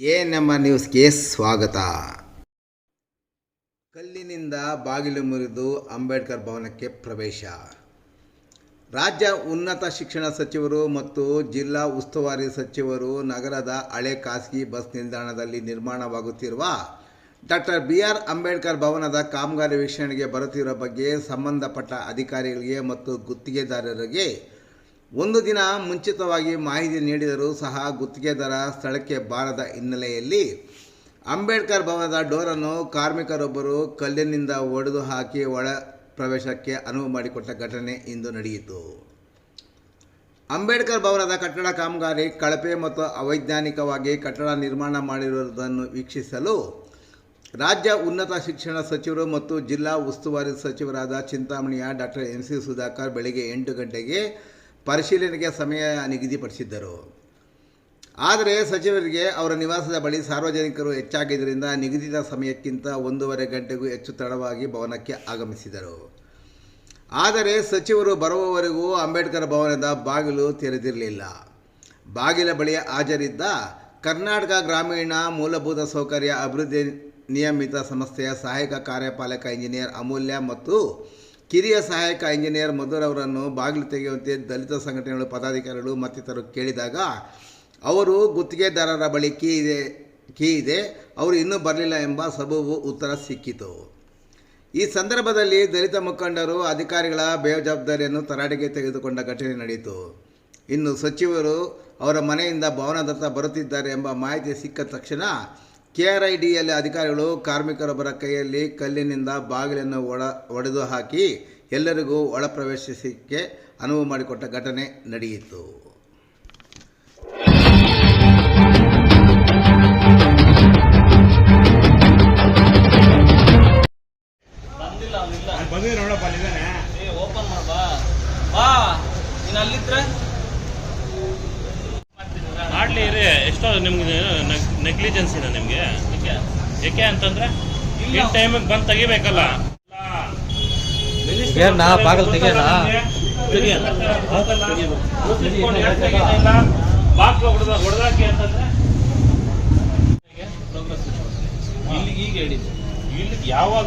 A ನಮ್ಮ ನ್ಯೂಸ್ಗೆ ಸ್ವಾಗತ. ಕಲ್ಲಿನಿಂದ ಬಾಗಿಲು ಮುರಿದು ಅಂಬೇಡ್ಕರ್ ಭವನಕ್ಕೆ ಪ್ರವೇಶ. ರಾಜ್ಯ ಉನ್ನತ ಶಿಕ್ಷಣ ಸಚಿವರು ಮತ್ತು ಜಿಲ್ಲಾ ಉಸ್ತುವಾರಿ ಸಚಿವರು ನಗರದ ಹಳೆ ಖಾಸಗಿ ಬಸ್ ನಿಲ್ದಾಣದಲ್ಲಿ ನಿರ್ಮಾಣವಾಗುತ್ತಿರುವ ಡಾಕ್ಟರ್ ಬಿ ಆರ್ ಅಂಬೇಡ್ಕರ್ ಭವನದ ಕಾಮಗಾರಿ ವೀಕ್ಷಣೆಗೆ ಬರುತ್ತಿರುವ ಬಗ್ಗೆ ಸಂಬಂಧಪಟ್ಟ ಅಧಿಕಾರಿಗಳಿಗೆ ಮತ್ತು ಗುತ್ತಿಗೆದಾರರಿಗೆ ಒಂದು ದಿನ ಮುಂಚಿತವಾಗಿ ಮಾಹಿತಿ ನೀಡಿದರೂ ಸಹ ಗುತ್ತಿಗೆದಾರ ಸ್ಥಳಕ್ಕೆ ಬಾರದ ಹಿನ್ನೆಲೆಯಲ್ಲಿ ಅಂಬೇಡ್ಕರ್ ಭವನದ ಡೋರನ್ನು ಕಾರ್ಮಿಕರೊಬ್ಬರು ಕಲ್ಲಿನಿಂದ ಒಡೆದು ಹಾಕಿ ಒಳ ಪ್ರವೇಶಕ್ಕೆ ಅನುವು ಮಾಡಿಕೊಟ್ಟ ಘಟನೆ ಇಂದು ನಡೆಯಿತು. ಅಂಬೇಡ್ಕರ್ ಭವನದ ಕಟ್ಟಡ ಕಾಮಗಾರಿ ಕಳಪೆ ಮತ್ತು ಅವೈಜ್ಞಾನಿಕವಾಗಿ ಕಟ್ಟಡ ನಿರ್ಮಾಣ ಮಾಡಿರುವುದನ್ನು ವೀಕ್ಷಿಸಲು ರಾಜ್ಯ ಉನ್ನತ ಶಿಕ್ಷಣ ಸಚಿವರು ಮತ್ತು ಜಿಲ್ಲಾ ಉಸ್ತುವಾರಿ ಸಚಿವರಾದ ಚಿಂತಾಮಣಿಯ ಡಾಕ್ಟರ್ ಎಂ ಸಿ ಸುಧಾಕರ್ ಬೆಳಗ್ಗೆ ಎಂಟು ಗಂಟೆಗೆ ಪರಿಶೀಲನೆಗೆ ಸಮಯ ನಿಗದಿಪಡಿಸಿದ್ದರು. ಆದರೆ ಸಚಿವರಿಗೆ ಅವರ ನಿವಾಸದ ಬಳಿ ಸಾರ್ವಜನಿಕರು ಹೆಚ್ಚಾಗಿದ್ದರಿಂದ ನಿಗದಿತ ಸಮಯಕ್ಕಿಂತ ಒಂದೂವರೆ ಗಂಟೆಗೂ ಹೆಚ್ಚು ತಡವಾಗಿ ಭವನಕ್ಕೆ ಆಗಮಿಸಿದರು. ಆದರೆ ಸಚಿವರು ಬರುವವರೆಗೂ ಅಂಬೇಡ್ಕರ್ ಭವನದ ಬಾಗಿಲು ತೆರೆದಿರಲಿಲ್ಲ. ಬಾಗಿಲ ಬಳಿ ಹಾಜರಿದ್ದ ಕರ್ನಾಟಕ ಗ್ರಾಮೀಣ ಮೂಲಭೂತ ಸೌಕರ್ಯ ಅಭಿವೃದ್ಧಿ ನಿಯಮಿತ ಸಂಸ್ಥೆಯ ಸಹಾಯಕ ಕಾರ್ಯಪಾಲಕ ಇಂಜಿನಿಯರ್ ಅಮೂಲ್ಯ ಮತ್ತು ಕಿರಿಯ ಸಹಾಯಕ ಇಂಜಿನಿಯರ್ ಮಧುರ್ ಅವರನ್ನು ಬಾಗಿಲು ತೆಗೆಯುವಂತೆ ದಲಿತ ಸಂಘಟನೆಗಳು ಪದಾಧಿಕಾರಿಗಳು ಮತ್ತಿತರರು ಕೇಳಿದಾಗ, ಅವರು ಗುತ್ತಿಗೆದಾರರ ಬಳಿ ಕೀ ಇದೆ ಕೀ ಇದೆ, ಅವರು ಇನ್ನೂ ಬರಲಿಲ್ಲ ಎಂಬ ಸಬೂಬು ಉತ್ತರ ಸಿಕ್ಕಿತು. ಈ ಸಂದರ್ಭದಲ್ಲಿ ದಲಿತ ಮುಖಂಡರು ಅಧಿಕಾರಿಗಳ ಬೇಜವಾಬ್ದಾರಿಯನ್ನು ತರಾಟೆಗೆ ತೆಗೆದುಕೊಂಡ ಘಟನೆ ನಡೆಯಿತು. ಇನ್ನು ಸಚಿವರು ಅವರ ಮನೆಯಿಂದ ಭವನದತ್ತ ಬರುತ್ತಿದ್ದಾರೆ ಎಂಬ ಮಾಹಿತಿ ಸಿಕ್ಕ ತಕ್ಷಣ ಕೆಆರ್ಐಡಿಯಲ್ಲಿ ಅಧಿಕಾರಿಗಳು ಕಾರ್ಮಿಕರೊಬ್ಬರ ಕೈಯಲ್ಲಿ ಕಲ್ಲಿನಿಂದ ಬಾಗಿಲನ್ನು ಒಡ ಒಡೆದು ಹಾಕಿ ಎಲ್ಲರಿಗೂ ಒಳ ಪ್ರವೇಶಿಸಕ್ಕೆ ಅನುವು ಮಾಡಿಕೊಟ್ಟ ಘಟನೆ ನಡೆಯಿತು. ಓಪನ್ ಮಾಡ ಬಾ. ಬಾ. ನೀನ್ ಅಲ್ಲಿದ್ರೆ? ಇರಿ. ಎಷ್ಟೋ ನಿಮ್ಗೆ ನೆಗ್ಲಿಜೆನ್ಸಿನ ನಿಮ್ಗೆ. ಯಾಕೆ? ಯಾಕೆ ಅಂತಂದ್ರೆ ಇಲ್ಲ. ಇನ್ ಟೈಮಿಗೆ ಬಂದು ತೆಗಿಬೇಕಲ್ಲ. ಏನ ಬಾಗಲ್ ತೆಗಿಯೋಣ ಬಾಕ್ಲು ಹೊಡೆದ ಹೊಡೆದಾಕಿ ಅಂತಂದ್ರೆ. ಇಲ್ಲಿಗೆ ಈಗ ಹೇಳಿದ್ದು ಇಲ್ಲಿ ಯಾವಾಗ